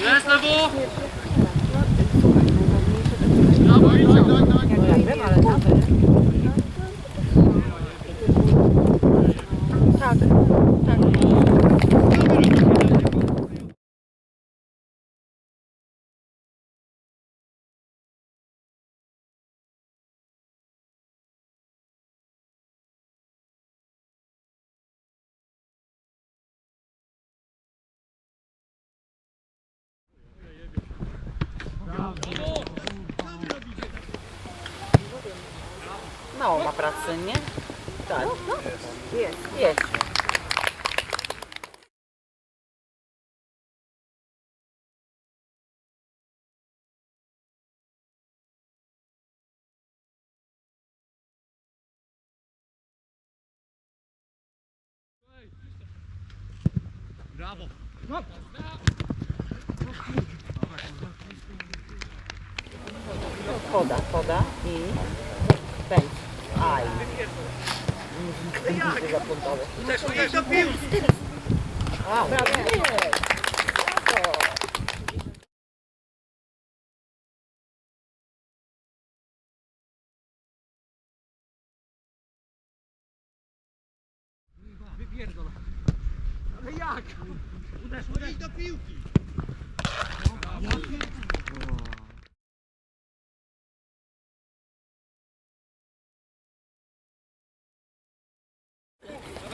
Jest lewo! Ja wiem, Mało ma pracy, nie? Tak. Jest. Jest. Brawo! Poda, poda i. Aj. Nic się zaplątało. Idź do piłki! A, brawo. Wypierdol. Ale jak? Uderz, uderz. Do piłki! Chodź,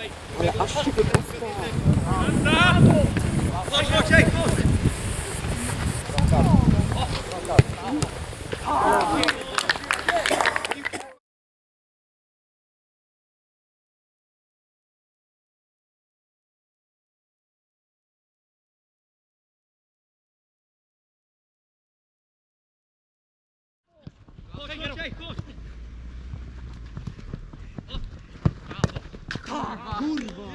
Maciej, chodź! Chodź, Maciej, chodź! Kurwa!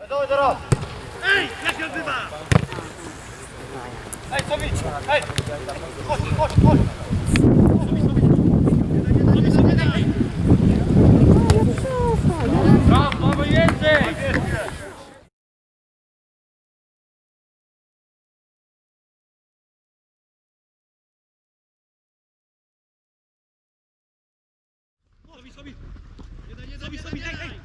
Ej, jak się odbywa? Ej, co widz? Ej! Chodź, chodź, chodź! Brawo, więcej! Sobie, sobie! Jeden, jeden, sobie, sobie, ej,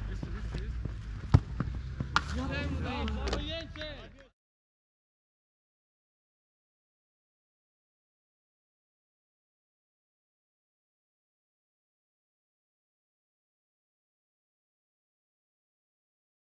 ej! Mamy więcej!